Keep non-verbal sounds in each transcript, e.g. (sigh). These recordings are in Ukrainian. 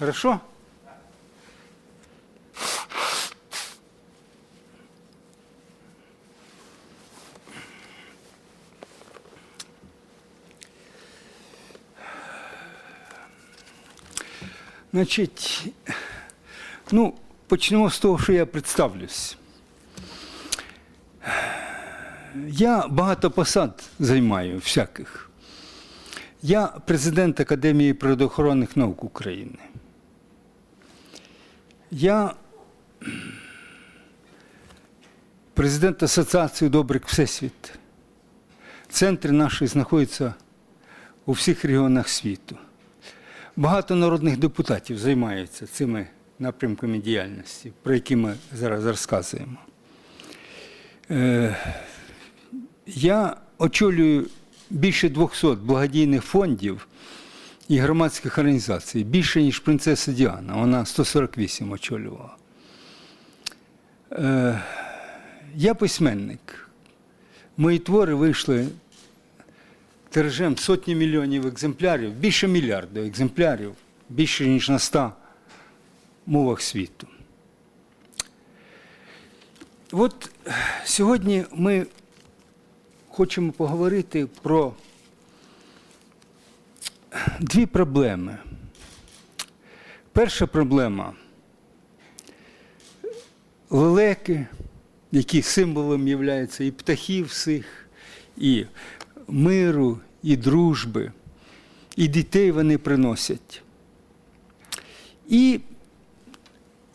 Хорошо? Значить, ну, почнемо з того, що я представлюсь. Я багато посад займаю всяких. Я президент Академії природоохоронних наук України. Я президент Асоціації Добрик Всесвіт. Центри наші знаходяться у всіх регіонах світу. Багато народних депутатів займаються цими напрямками діяльності, про які ми зараз розказуємо. Е, Я очолюю більше 200 благодійних фондів і громадських організацій, більше, ніж принцеса Діана. Вона 148 очолювала. Е, Я письменник. Мої твори вийшли тиражем сотні мільйонів екземплярів, більше мільярда екземплярів, більше ніж на 100 мовах світу. От сьогодні ми хочемо поговорити про дві проблеми. Перша проблема лелеки, які символом являються і птахів всіх, і миру, і дружби, і дітей вони приносять. І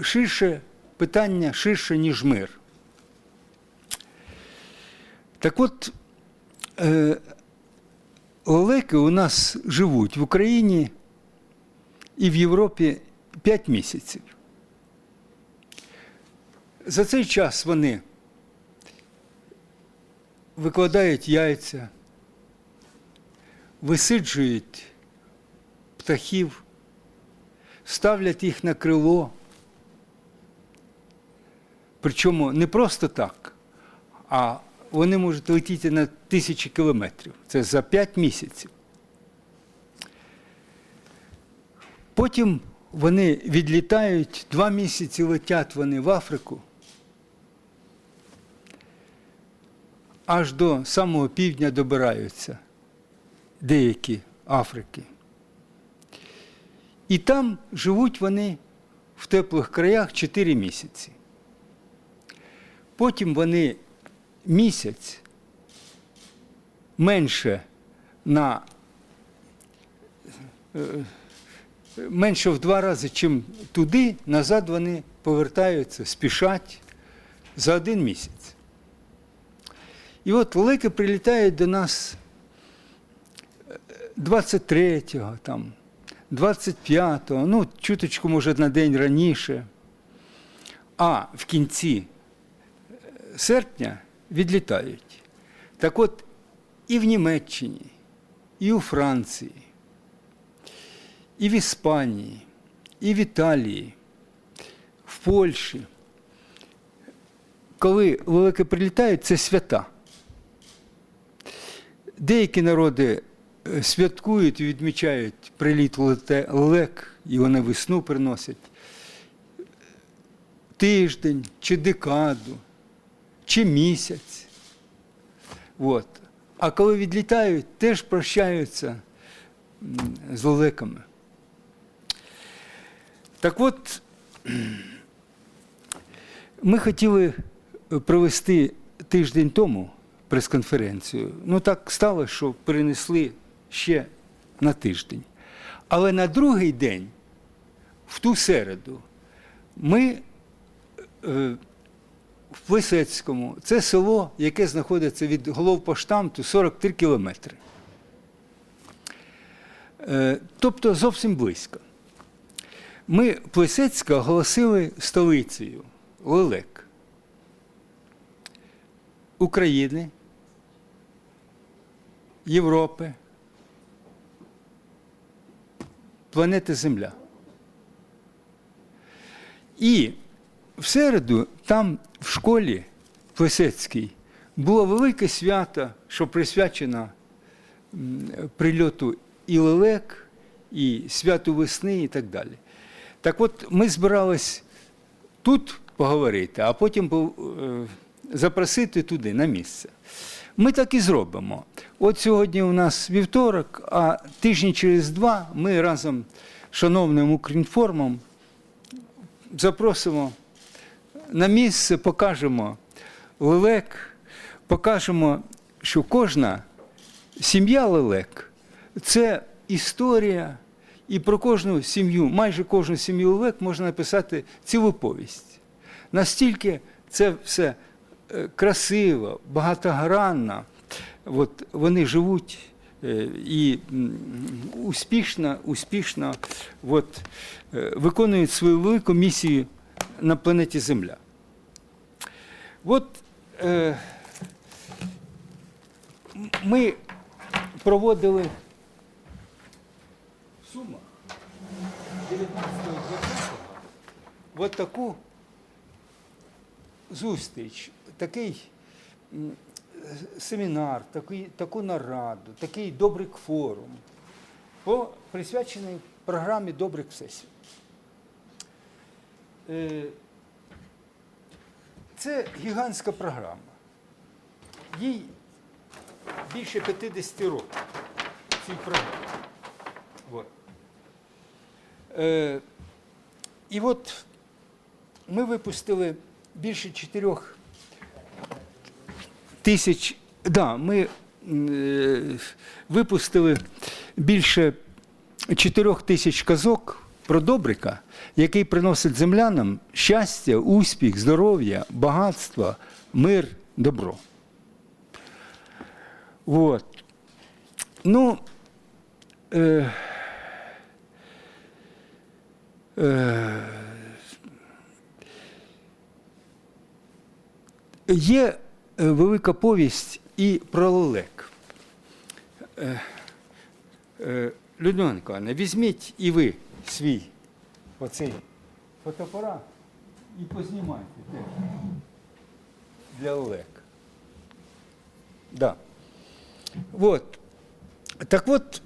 ширше питання ширше, ніж мир. Так от, е, лелеки у нас живуть в Україні і в Європі 5 місяців. За цей час вони викладають яйця, висиджують птахів, ставлять їх на крило. Причому не просто так, а вони можуть летіти на тисячі кілометрів. Це за 5 місяців. Потім вони відлітають, два місяці летять вони в Африку, аж до самого півдня добираються деякі Африки. І там живуть вони в теплих краях 4 місяці. Потім вони місяць менше на е, менше в два рази, чим туди, назад вони повертаються, спішать за один місяць. І от лелеки прилітають до нас 23-го, там, 25-го, ну, чуточку, може, на день раніше. А в кінці серпня відлітають. Так от і в Німеччині, і у Франції, і в Іспанії, і в Італії, в Польщі. Коли лелеки прилітають, це свята. Деякі народи е, святкують і відмічають приліт лелек, і вони весну приносять. Тиждень чи декаду, чи місяць. От. А коли відлітають, теж прощаються з лелеками. Так от, ми хотіли провести тиждень тому прес-конференцію. Ну так сталося, що перенесли ще на тиждень. Але на другий день, в ту середу, ми е, в Плесецькому, це село, яке знаходиться від головпоштамту 43 кілометри. Е, Тобто зовсім близько. Ми Плесецька оголосили столицею Лелек України, Європи, планети Земля. І в середу там в школі Плесецькій було велике свято, що присвячено прильоту і лелек, і святу весни, і так далі. Так от ми збирались тут поговорити, а потім е, запросити туди, на місце. Ми так і зробимо. От сьогодні у нас вівторок, а тижні через два ми разом з шановним Укрінформом запросимо на місце, покажемо лелек, покажемо, що кожна сім'я лелек це історія, і про кожну сім'ю, майже кожну сім'ю лелек можна написати цілу повість. Настільки це все е, красиво, багатогранно. От вони живуть е, і успішно, успішно от, е, виконують свою велику місію на планеті Земля. От е, ми проводили в Сумах 19-20 от таку зустріч, такий семінар, такий, таку нараду, такий добрий форум, присвячений програмі Добрик Всесвіт. Е, Це гігантська програма. Їй більше 50 років цій програмі. Вот. Е, і от ми випустили більше 4 тисяч. Да, ми е, випустили більше 4 тисяч казок про Добрика, який приносить землянам щастя, успіх, здоров'я, багатство, мир, добро. Вот. Ну, е, е, є е, велика повість і про лелек. Е, е, Людмила Николаївна, візьміть і ви свій оцей фотоапарат і познімайте теж для лелек. Да. Вот. Так от,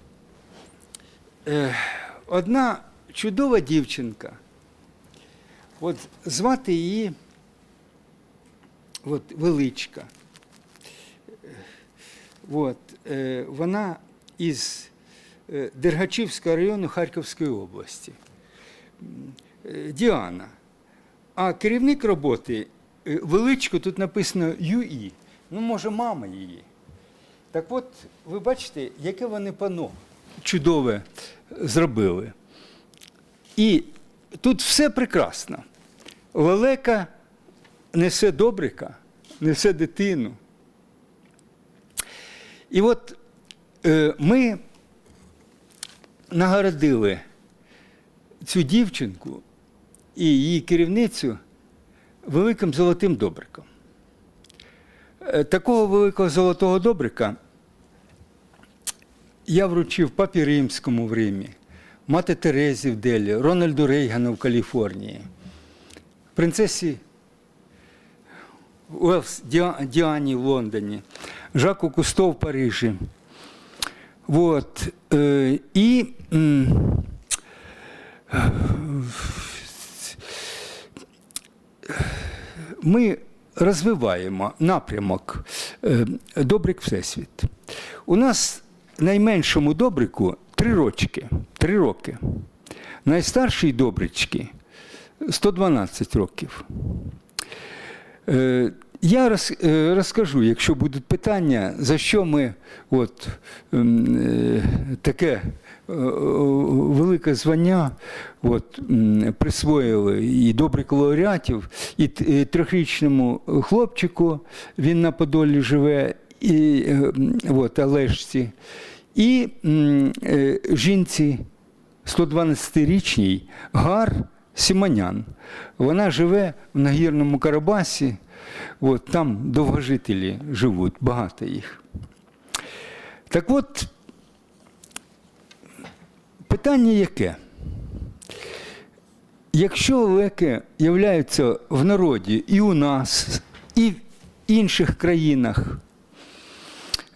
е, одна чудова дівчинка, от звати її от, Величка. Е, От, е, вона із Дергачівського району Харківської області. Е, Діана. А керівник роботи е, Величко тут написано ЮІ. Ну, може, мама її. Так от, ви бачите, яке вони пано чудове зробили. І тут все прекрасно. Лелека несе добрика, несе дитину. І от е, ми нагородили цю дівчинку і її керівницю великим золотим добриком. Е, Такого великого золотого добрика я вручив папі Римському в Римі, мати Терезі в Делі, Рональду Рейгану в Каліфорнії, принцесі Уелс Діані в Лондоні, Жаку Кусто в Парижі. Вот. Е, і ми розвиваємо напрямок е, Добрик Всесвіт. У нас найменшому добрику три рочки. Три роки. Найстаршій добрички 112 років. Я роз- е, розкажу, якщо будуть питання, за що ми от, ем, е, таке е, велике звання от, присвоїли і добрих лауреатів, і трьохрічному хлопчику, він на Подолі живе, і е, от, Олежці, і жінці 112-річній Гар Сіманян. Вона живе в нагірному Карабасі. От, там довгожителі живуть, багато їх. Так от, питання яке? Якщо леки являються в народі і у нас, і в інших країнах,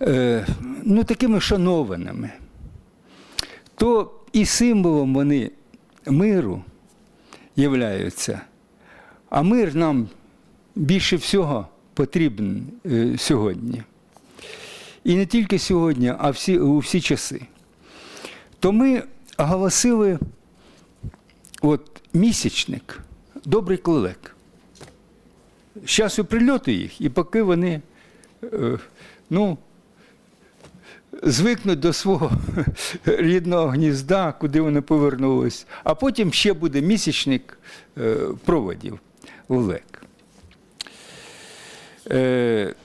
е, ну, такими шанованими, то і символом вони миру, являються. А мир нам більше всього потрібен е, сьогодні. І не тільки сьогодні, а всі, у всі часи. То ми оголосили от, місячник добрий клелек. З часу прильоту їх, і поки вони е, ну, звикнуть до свого (laughs) рідного гнізда, куди вони повернулись. А потім ще буде місячник е, проводів лелек. Е,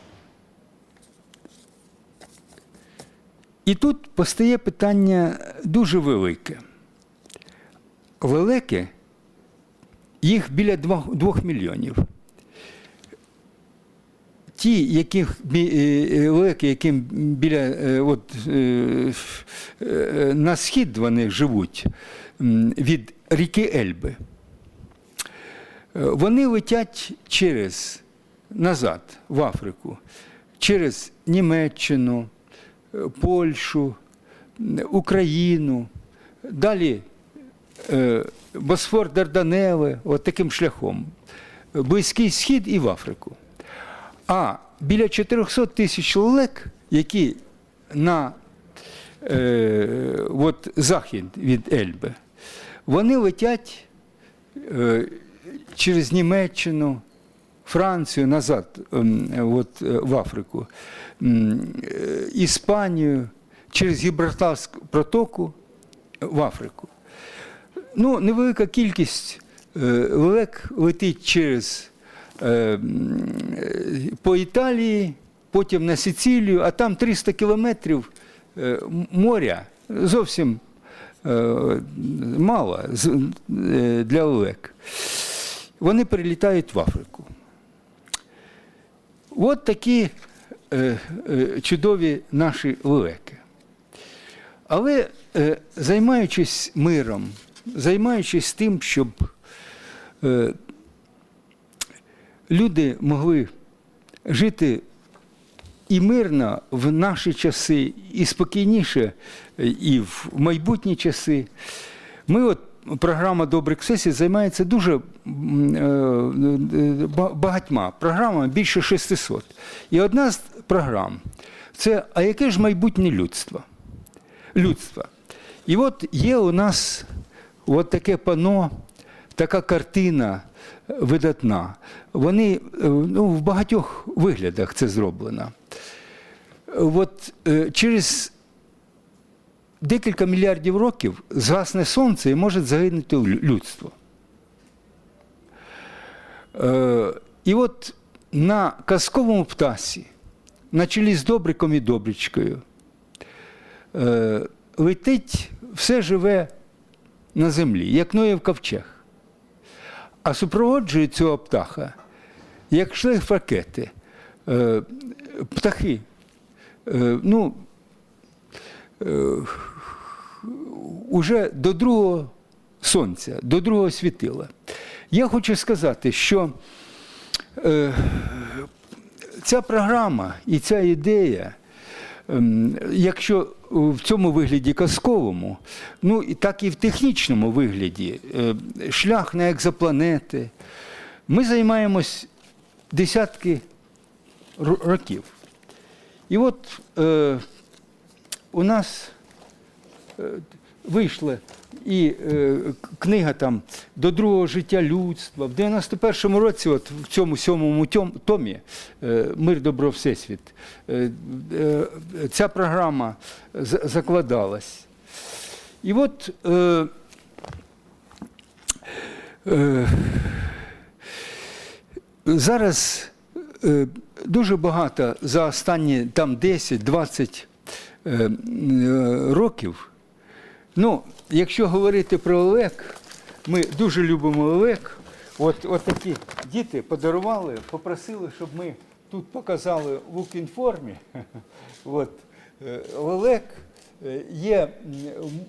і тут постає питання дуже велике. Лелеки, їх біля 2 мільйонів. Ті, яких бі- е, лелеки, яким біля е, от, е, е, на схід вони живуть від ріки Ельби, е, вони летять через назад в Африку, через Німеччину, е, Польщу, Україну, далі е, Босфор Дарданели, от таким шляхом, Близький Схід і в Африку. А біля 400 тисяч лелек, які на е, от, захід від Ельби, вони летять е, через Німеччину, Францію назад от, е, в Африку, Іспанію, через Гібралтарську протоку в Африку. Ну, невелика кількість е, лелек летить через е, е, по Італії, потім на Сицилію, а там 300 кілометрів моря зовсім мало для лелек. Вони перелітають в Африку. От такі е, е, чудові наші лелеки. Але е, займаючись миром, займаючись тим, щоб е, люди могли жити і мирно в наші часи, і спокійніше, е, і в майбутні часи, ми от. Програма Добрих сесій займається дуже е, ба- багатьма програмами, більше 600. І одна з програм це а яке ж майбутнє людство? людства. І от є у нас от таке пано, така картина видатна. Вони е, ну, в багатьох виглядах це зроблено. От е, через декілька мільярдів років згасне сонце і може загинути лю- людство. Е, І от на казковому птасі, на чолі з Добриком і Добричкою, е, летить все живе на землі, як Ноєв ковчег. А супроводжує цього птаха, як шлейф ракети, е, птахи. Е, ну, уже до другого сонця, до другого світила. Я хочу сказати, що е, ця програма і ця ідея, ем, якщо в цьому вигляді казковому, ну і так і в технічному вигляді, е, шлях на екзопланети, ми займаємось десятки років. І от е, у нас е, вийшла і е, книга там до другого життя людства. В 91-му році, от в цьому сьомому томі е, Мир, добро, Всесвіт, ця програма закладалась. І от е, е, зараз е, дуже багато за останні там 10-20 е, м, е, років. Ну, якщо говорити про лелек, ми дуже любимо лелек. От, от такі діти подарували, попросили, щоб ми тут показали в Укінформі. (laughs) От, е. Е, Є м,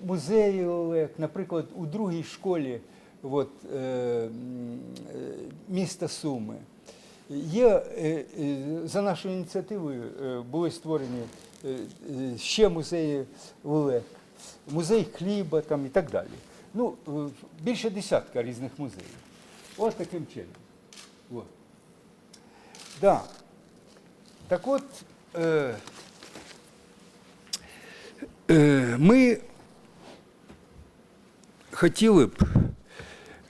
музеї лелек, наприклад, у другій школі от, е, е, міста Суми. Є е, е, за нашою ініціативою е, були створені е, е, ще музеї лелек, музей хліба там і так далі. Ну, е, більше десятка різних музеїв. Ось таким чином. От. Да. Так от, е, е, ми хотіли б,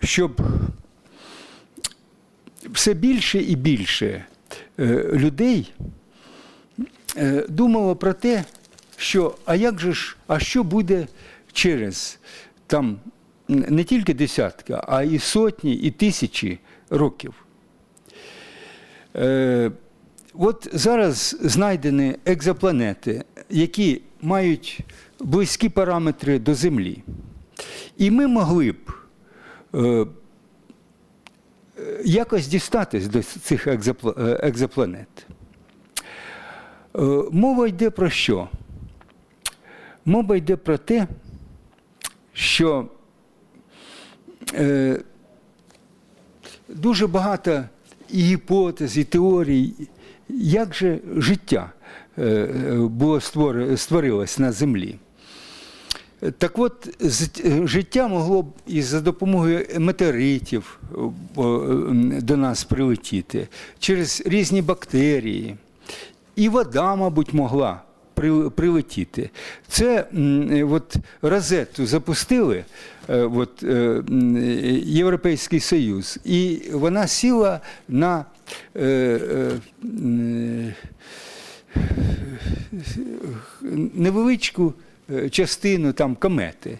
щоб все більше і більше е, людей е, думало про те, що а як же ж, а що буде через там не тільки десятка, а і сотні, і тисячі років. Е, от зараз знайдені екзопланети, які мають близькі параметри до Землі. І ми могли б е, якось дістатись до цих е, екзопланет. Е, Мова йде про що? Мова йде про те, що е, дуже багато і гіпотез, і теорій, як же життя е, було створилось на землі. Так от, життя могло б і за допомогою метеоритів до нас прилетіти, через різні бактерії. І вода, мабуть, могла прилетіти. Це от розету запустили, е, от, е, Європейський Союз, і вона сіла на е, невеличку частину там комети.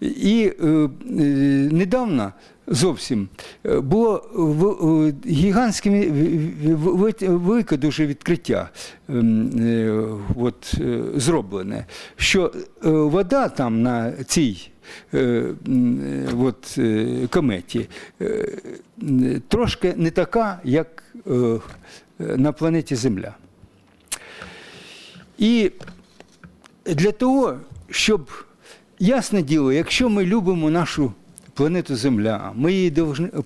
І е, е, недавно зовсім е, було гігантське велике дуже відкриття ем, от, зроблене, що вода там на цій от, кометі трошки не така, як на планеті Земля. І для того, щоб ясне діло, якщо ми любимо нашу планету Земля, ми її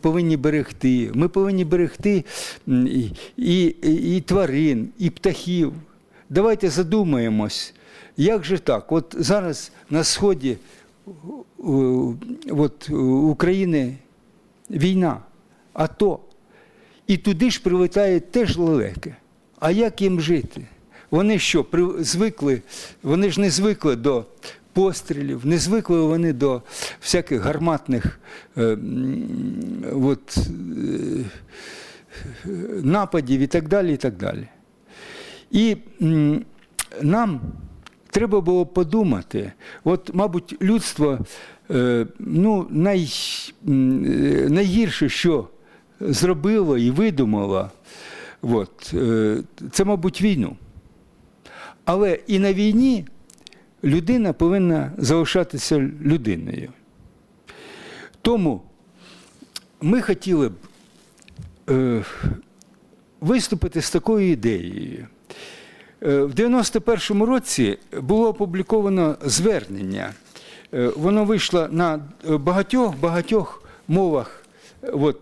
повинні берегти. Ми повинні берегти і, і, і тварин, і птахів. Давайте задумаємось, як же так? От зараз на сході от, України війна, АТО. І туди ж прилетають теж лелеки. А як їм жити? Вони що, звикли, вони ж не звикли до пострілів, не звикли вони до всяких (laughs) гарматних е, от, е, нападів і так далі. І так далі. І нам треба було подумати, от, мабуть, людство е, ну, най, е, найгірше, що зробило і видумало, от, е, це, мабуть, війну. Але і на війні людина повинна залишатися людиною. Тому ми хотіли б е, виступити з такою ідеєю. Е, В 91-му році було опубліковано звернення. Е, Воно вийшло на багатьох багатьох мовах е, от,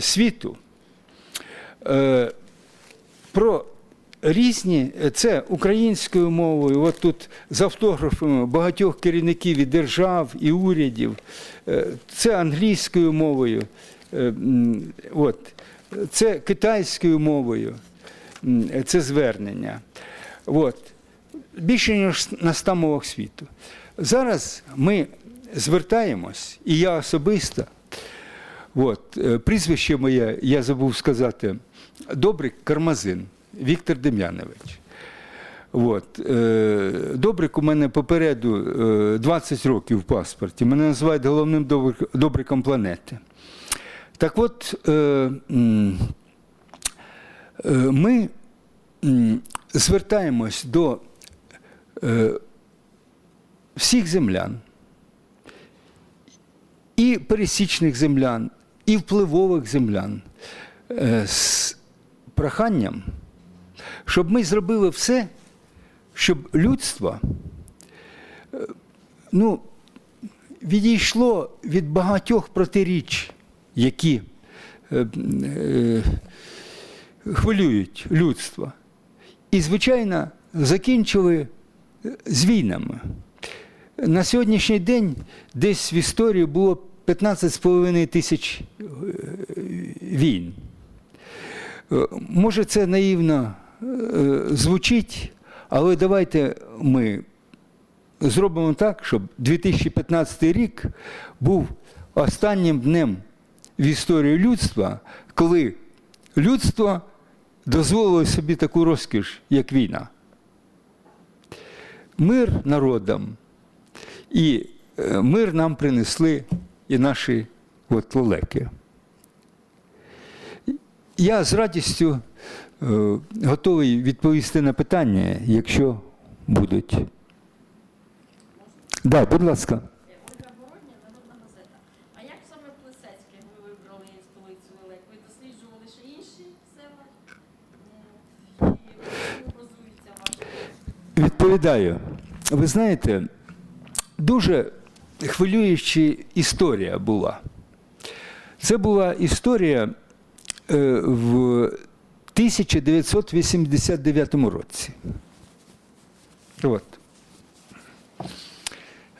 світу. Про різні, це українською мовою, от тут з автографами багатьох керівників і держав, і урядів, Е, це англійською мовою, е, от, це китайською мовою, це звернення. От. Більше ніж на 100 мовах світу. Зараз ми звертаємось, і я особисто, от, е, прізвище моє, я забув сказати, Добрик Кармазин Віктор Дем'янович. От. е, Добрик у мене попереду е, 20 років в паспорті. Мене називають головним добриком планети. Так от, е, е, ми звертаємось до е, всіх землян, і пересічних землян, і впливових землян е, з проханням, щоб ми зробили все, щоб людство е, ну, відійшло від багатьох протиріч, які е, е, хвилюють людство. І, звичайно, закінчили з війнами. на сьогоднішній день десь в історії було 15,5 тисяч е, війн. Е, Може, це наївно е, звучить, але давайте ми зробимо так, щоб 2015 рік був останнім днем в історії людства, коли людство дозволило собі таку розкіш, як війна. Мир народам. І е, мир нам принесли і наші от, лелеки. Я з радістю е, готовий відповісти на питання, якщо будуть. Так, да, будь ласка. Ольга Бородня, Народна газета. А як саме Плесецьке ви вибрали столицю Лелек? Ви досліджували ще інші села? І чому ваше? Відповідаю. Ви знаєте, дуже хвилююча історія була. Це була історія е, в 1989 році. От.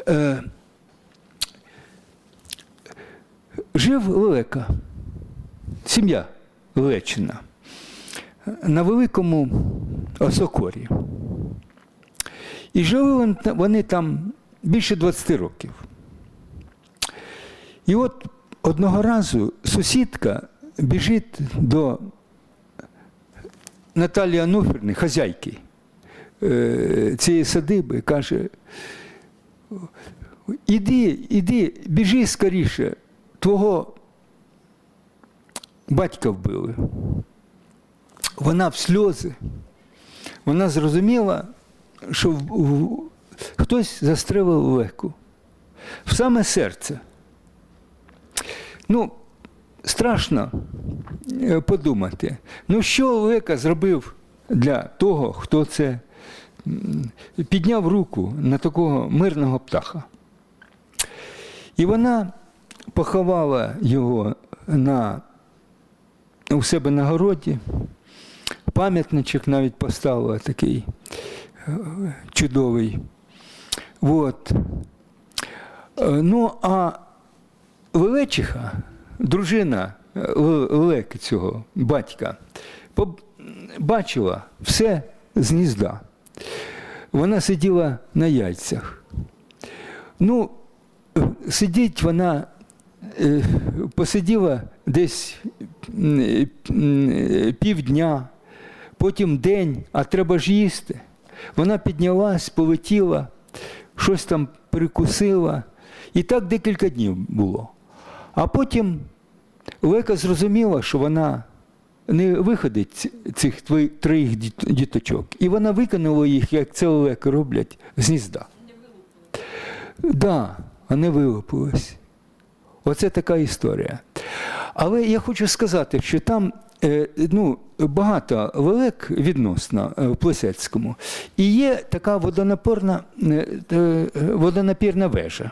Е, жив Лелека, сім'я Лелечина на великому Осокорі. І жили вони там більше 20 років. І от одного разу сусідка біжить до Наталії Ануфірни, хазяйки е, цієї садиби, каже: іди, іди, біжи скоріше, твого батька вбили. Вона в сльози. Вона зрозуміла, що хтось застрелив легку в саме серце. Ну, страшно е, подумати. Ну, що Лека зробив для того, хто це підняв руку на такого мирного птаха? І вона поховала його на, у себе на городі, пам'ятничок навіть поставила такий е, чудовий. От. Е, Ну, а Лелечиха, дружина е, Ле- Лелеки цього батька, бачила все з гнізда. Вона сиділа на яйцях. Ну, сидіть вона е, посиділа десь півдня, потім день, а треба ж їсти. Вона піднялась, полетіла, щось там перекусила. І так декілька днів було. А потім Лека зрозуміла, що вона не виходить цих троїх діточок. І вона викинула їх, як це леки роблять, з гнізда. Не. Да, а не вилупилось. Оце така історія. Але я хочу сказати, що там е, ну, багато лелек відносно е, в Плесецькому. І є така водонапорна, е, е, водонапірна вежа.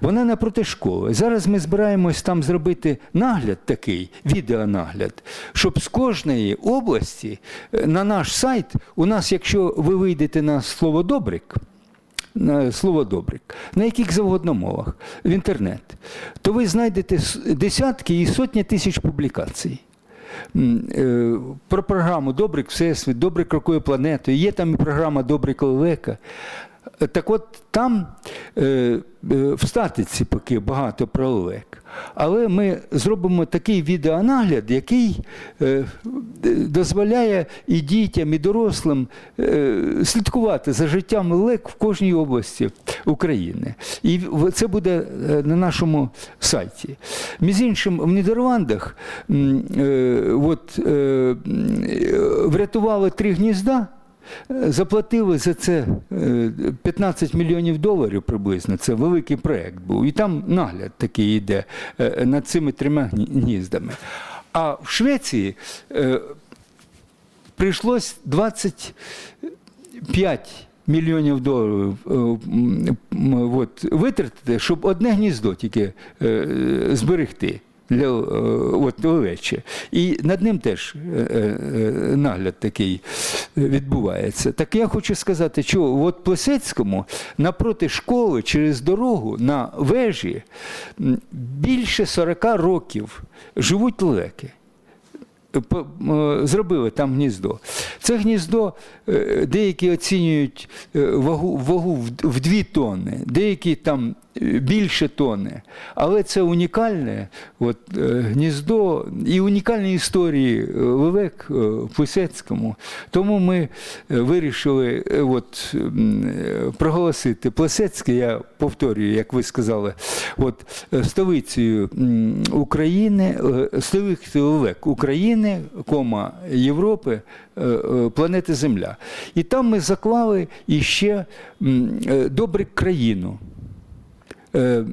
Вона напроти школи. Зараз ми збираємось там зробити нагляд такий, відеонагляд, щоб з кожної області е, на наш сайт, у нас, якщо ви вийдете на слово Добрик, на слово Добрик, на яких завгодно мовах, в інтернет, то ви знайдете десятки і сотні тисяч публікацій. Е, Про програму Добрик Всесвіт, Добрик крокує планетою, є там і програма Добрик Лелека. Так от там е, е, в статиці поки багато про лелек. Але ми зробимо такий відеонагляд, який е, дозволяє і дітям, і дорослим слідкувати за життям лелек в кожній області України. І це буде на нашому сайті. Між іншим, в Нідерландах от, врятували три гнізда. Е, Заплатили за це е, 15 мільйонів доларів приблизно. Це великий проєкт був. І там нагляд такий йде е, над цими трьома гніздами. А в Швеції е, прийшлось 25 мільйонів доларів е, от, витратити, щоб одне гніздо тільки е, зберегти для е, от, лелечі. І над ним теж е, е, нагляд такий відбувається. Так я хочу сказати, що от Плесецькому напроти школи через дорогу на вежі більше 40 років живуть лелеки. Зробили там гніздо. Це гніздо деякі оцінюють вагу, вагу в- в 2 тонни, деякі там більше тонни. Але це унікальне от, е, гніздо і унікальні історії е, лелек е, Плесецькому. Тому ми вирішили от, проголосити Плесецьке, я повторюю, як ви сказали, от, столицею України, столицею лелек України, кома Європи, планети Земля. І там ми заклали іще добре країну. Е,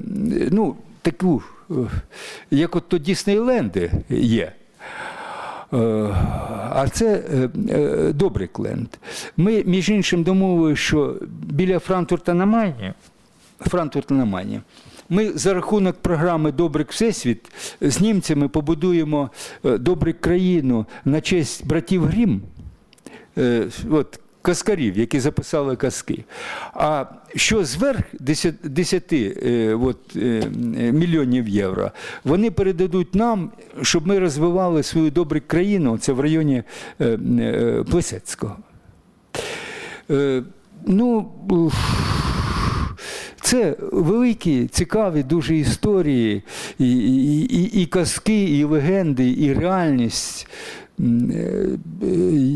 ну, таку, е, як от то Діснейленди є. Е, А це добрий кленд. Ми, між іншим, домовили, що біля Франкфурта на Майні, Франкфурта на Майні, ми за рахунок програми Добрий Всесвіт з німцями побудуємо добру країну на честь братів Грім. От, казкарів, які записали казки. А що зверх 10, 10 е, от, е, мільйонів євро, вони передадуть нам, щоб ми розвивали свою добру країну, це в районі е, Плесецького. Ну, це великі, цікаві дуже історії, і, і, і, казки, і легенди, і реальність,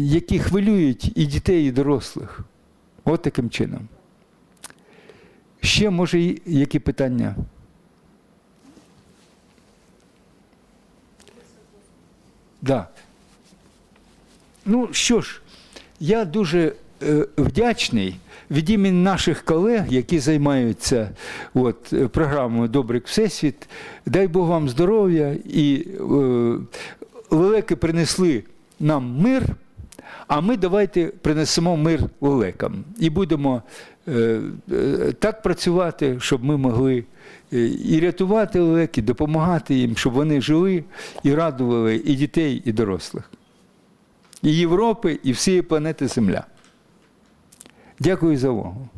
які хвилюють і дітей, і дорослих. От таким чином. Ще, може, які питання? Да. Ну що ж, я дуже е, вдячний від імені наших колег, які займаються от, е, програмою Добрий Всесвіт. Дай Бог вам здоров'я і е, лелеки принесли нам мир. А ми давайте принесемо мир лелекам і будемо е, е, так працювати, щоб ми могли е, і рятувати лелеки, допомагати їм, щоб вони жили і радували і дітей, і дорослих, і Європи, і всієї планети Земля. Дякую за увагу.